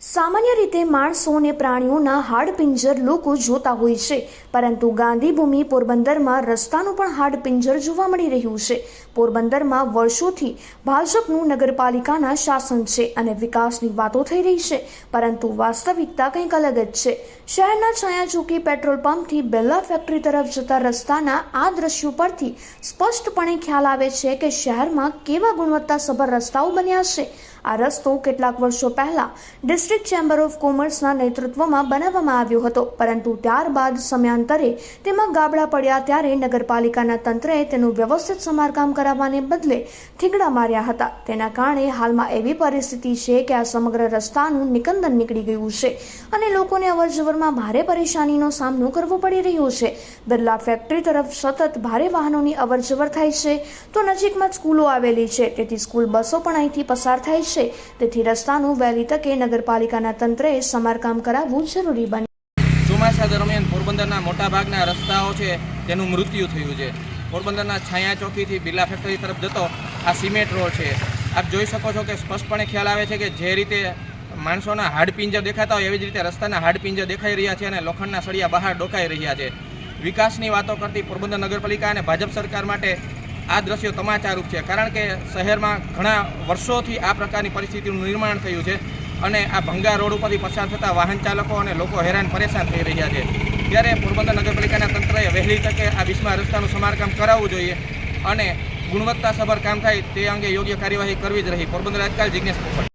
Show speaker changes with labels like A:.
A: સામાન્ય રીતે માણસો અને પ્રાણીઓના હાડપિંજર લોકો જોતા હોય છે. પરંતુ ગાંધીભૂમિ પોરબંદરમાં રસ્તાનું પણ હાડપિંજર જોવા મળી રહ્યું છે. પોરબંદરમાં વર્ષોથી ભાજપનું નગરપાલિકાના શાસન છે અને વિકાસની વાતો થઈ રહી છે. પરંતુ વાસ્તવિકતા કંઈક અલગ જ છે. શહેરના છાયાચોકી પેટ્રોલ પંપથી બેલ્લા ફેક્ટરી તરફ જતા રસ્તાના આ દ્રશ્યો પરથી સ્પષ્ટપણે ખ્યાલ આવે છે કે શહેરમાં કેવા ગુણવત્તાસભર રસ્તાઓ બન્યા છે. આ રસ્તો કેટલાક વર્ષો પહેલા ડિસ્ટ્રિક્ટ ચેમ્બર ઓફ કોમર્સના નેતૃત્વમાં બનાવવામાં આવ્યો હતો. પરંતુ ત્યારબાદ સમયાંતરે તેમાં ગાબડા પડ્યા ત્યારે નગરપાલિકાના તંત્રએ તેનું વ્યવસ્થિત સમારકામ કરાવવાને બદલે થીગડા માર્યા હતા. તેના કારણે હાલમાં એવી પરિસ્થિતિ છે કે આ સમગ્ર રસ્તાનું નિકંદન નીકળી ગયું છે અને લોકોને અવરજવરમાં ભારે પરેશાનીનો સામનો કરવો પડી રહ્યો છે. બિરલા ફેક્ટરી તરફ સતત ભારે વાહનોની અવરજવર થાય છે, તો નજીકમાં સ્કૂલો આવેલી છે. તેથી સ્કૂલ બસો પણ અહીંથી પસાર થાય છે તેથી રસ્તાનું વહેલી તકે નગરપાલિકાના તંત્રએ સમારકામ કરાવવું જરૂરી બને.
B: ચોમાસા દરમિયાન પોરબંદરના મોટાભાગના રસ્તાઓ છે તેનું મૃત્યુ થયું છે. પોરબંદરના છાયા ચોકીથી બિરલા ફેક્ટરી તરફ જતો આ સિમેન્ટ રોડ છે. આપ જોઈ શકો છો કે સ્પષ્ટપણે ખ્યાલ આવે છે કે જે રીતે માણસોના હાડપિંજર દેખાતા હોય એવી જ રીતે રસ્તાના હાડપિંજર દેખાઈ રહ્યા છે અને લોખંડના સળિયા બહાર ડોકાઈ રહ્યા છે. વિકાસની વાતો કરતી પોરબંદર નગરપાલિકા અને ભાજપ સરકાર માટે આ દ્રશ્યો તમાચારૂપ છે. કારણ કે શહેરમાં ઘણા વર્ષોથી આ પ્રકારની પરિસ્થિતિનું નિર્માણ થયું છે અને આ ભંગા રોડ ઉપરથી પસાર થતા વાહન ચાલકો અને લોકો હેરાન પરેશાન થઈ રહ્યા છે. ત્યારે પોરબંદર નગરપાલિકાના તંત્રએ વહેલી તકે આ વિસ્મા રસ્તાનું સમારકામ કરાવવું જોઈએ અને ગુણવત્તાસભર કામ થાય તે અંગે યોગ્ય કાર્યવાહી કરવી જ રહી. પોરબંદર આજકાલ જિજ્ઞેસ પોપટ.